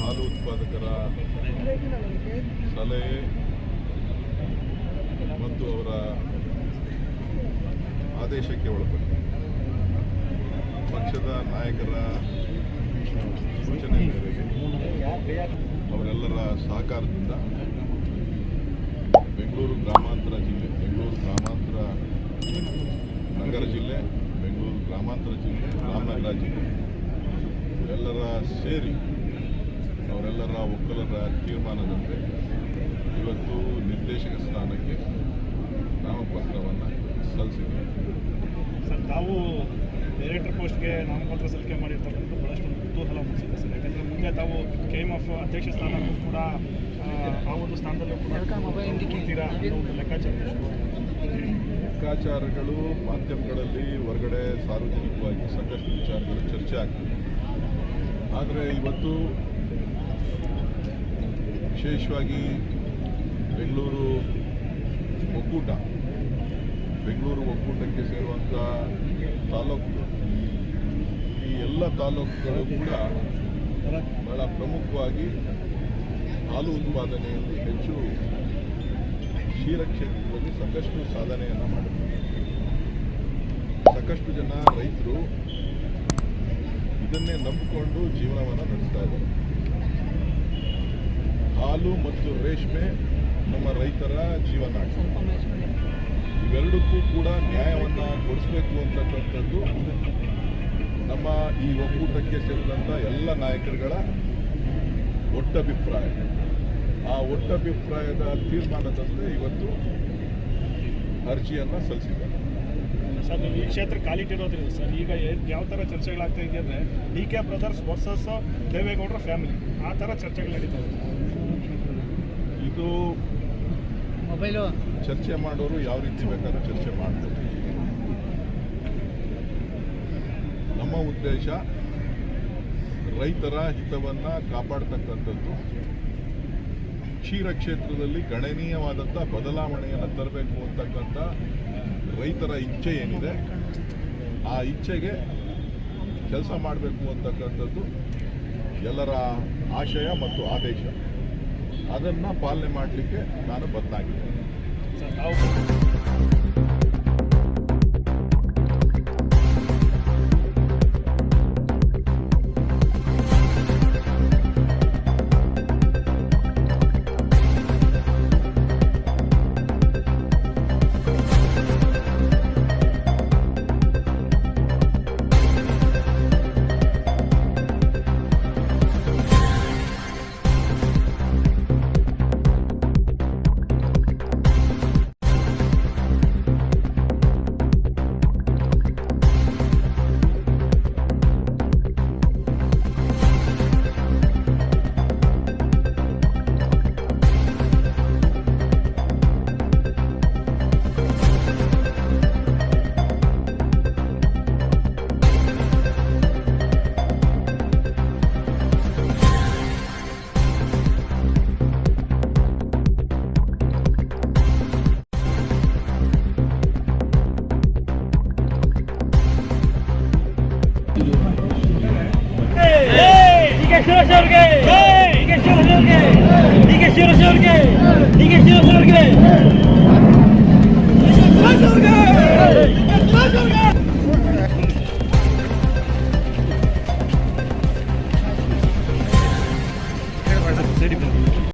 ಹಾಲು ಉತ್ಪಾದಕರ ಸಲಹೆ ಮತ್ತು ಅವರ ಆದೇಶಕ್ಕೆ ಒಳಪಟ್ಟು ಪಕ್ಷದ ನಾಯಕರ ಸೂಚನೆ ಮೇರೆಗೆ ಅವರೆಲ್ಲರ ಸಹಕಾರದಿಂದ ಬೆಂಗಳೂರು ಗ್ರಾಮಾಂತರ ಜಿಲ್ಲೆ, ಬೆಂಗಳೂರು ಗ್ರಾಮಾಂತರ ನಗರ ಜಿಲ್ಲೆ, ಬೆಂಗಳೂರು ಗ್ರಾಮಾಂತರ ಜಿಲ್ಲೆ, ರಾಮನಗರ ಜಿಲ್ಲೆ, ಎಲ್ಲರ ಸೇರಿ ಅವರೆಲ್ಲರ ಒಕ್ಕಲರ ತೀರ್ಮಾನದಂತೆ ಇವತ್ತು ನಿರ್ದೇಶಕ ಸ್ಥಾನಕ್ಕೆ ನಾಮಪತ್ರವನ್ನು ಸಲ್ಲಿಸಿದ್ದೇವೆ ಸರ್ ತಾವು ಡೈರೆಕ್ಟರ್ ಪೋಸ್ಟ್ಗೆ ನಾಮಪತ್ರ ಸಲ್ಲಿಕೆ ಮಾಡಿರ್ತಕ್ಕಂಥ ಬಹಳಷ್ಟು ಕುತೂಹಲ ಮೂಡಿಸಿದೆ ಸರ್. ಯಾಕಂದರೆ ಮುಂದೆ ತಾವು ಕೆ ಎಂ ಎಫ್ ಅಧ್ಯಕ್ಷ ಸ್ಥಾನಕ್ಕೂ ಕೂಡ ಆ, ಆ ಒಂದು ಸ್ಥಾನದಲ್ಲೂ ಕೂಡ ಕೂತೀರಾ ಅನ್ನೋ ಒಂದು ಲೆಕ್ಕಾಚಾರ ಲೆಕ್ಕಾಚಾರಗಳು ಮಾಧ್ಯಮಗಳಲ್ಲಿ ಹೊರಗಡೆ ಸಾರ್ವಜನಿಕವಾಗಿ ಸಾಕಷ್ಟು ವಿಚಾರಗಳು ಚರ್ಚೆ ಆಗ್ತದೆ. ಆದರೆ ಇವತ್ತು ವಿಶೇಷವಾಗಿ ಬೆಂಗಳೂರು ಒಕ್ಕೂಟ. ಬೆಂಗಳೂರು ಒಕ್ಕೂಟಕ್ಕೆ ಸೇರುವಂಥ ತಾಲೂಕು. ಈ ಎಲ್ಲ ತಾಲೂಕುಗಳು ಕೂಡ ಬಹಳ ಪ್ರಮುಖವಾಗಿ ಹಾಲು ಉತ್ಪಾದನೆಯಲ್ಲಿ ಹೆಚ್ಚು ಕ್ಷೀರ ಕ್ಷೇತ್ರದಲ್ಲಿ ಸಾಕಷ್ಟು ಸಾಧನೆಯನ್ನು ಮಾಡಿದ್ದಾರೆ ಸಾಕಷ್ಟು ಜನ ರೈತರು ಇದನ್ನೇ ನಂಬಿಕೊಂಡು ಜೀವನವನ್ನು ನಡೆಸ್ತಾ ಇದ್ದಾರೆ. ಹಾಲು ಮತ್ತು ರೇಷ್ಮೆ ನಮ್ಮ ರೈತರ ಜೀವನ. ಇವೆರಡಕ್ಕೂ ಕೂಡ ನ್ಯಾಯವನ್ನು ಕೊಡಿಸ್ಬೇಕು ಅಂತಕ್ಕಂಥದ್ದು ನಮ್ಮ ಈ ಒಕ್ಕೂಟಕ್ಕೆ ಸೇರಿದಂಥ ಎಲ್ಲ ನಾಯಕರುಗಳ ಒಟ್ಟಭಿಪ್ರಾಯ. ಆ ಒಟ್ಟಭಿಪ್ರಾಯದ ತೀರ್ಮಾನದಂತೆ ಇವತ್ತು ಅರ್ಜಿಯನ್ನು ಸಲ್ಲಿಸಿದ್ದಾರೆ. ಸರ್ ನೀವು ಈ ಕ್ಷೇತ್ರ ಕಾಲಿಟ್ಟಿರೋದ್ರಿಂದ ಸರ್, ಈಗ ಯಾವ ಥರ ಚರ್ಚೆಗಳಾಗ್ತಾ ಇದೆಯಂದರೆ, ಡಿ ಕೆ ಬ್ರದರ್ಸ್ ವರ್ಸಸ್ ದೇವೇಗೌಡರ ಫ್ಯಾಮಿಲಿ, ಆ ಥರ ಚರ್ಚೆಗಳು ನಡೀತಾ ಇದೆ. ಇದು ಮೊಬೈಲು. ಚರ್ಚೆ ಮಾಡೋರು ಯಾವ ರೀತಿ ಬೇಕಾದ್ರೂ ಚರ್ಚೆ ಮಾಡ್ಬೋದು. ನಮ್ಮ ಉದ್ದೇಶ ರೈತರ ಹಿತವನ್ನು ಕಾಪಾಡ್ತಕ್ಕಂಥದ್ದು. ಕ್ಷೀರ ಕ್ಷೇತ್ರದಲ್ಲಿ ಗಣನೀಯವಾದಂಥ ಬದಲಾವಣೆಯನ್ನು ತರಬೇಕು ಅಂತಕ್ಕಂಥ ರೈತರ ಇಚ್ಛೆ ಏನಿದೆ ಆ ಇಚ್ಛೆಗೆ ಕೆಲಸ ಮಾಡಬೇಕು ಅಂತಕ್ಕಂಥದ್ದು ಎಲ್ಲರ ಆಶಯ ಮತ್ತು ಆದೇಶ. ಅದನ್ನು ಪಾಲನೆ ಮಾಡಲಿಕ್ಕೆ ನಾನು ಬದ್ಧಾಗಿದ್ದೇನೆ ಡಿ ಕೆ ಶಿವರಾಜ್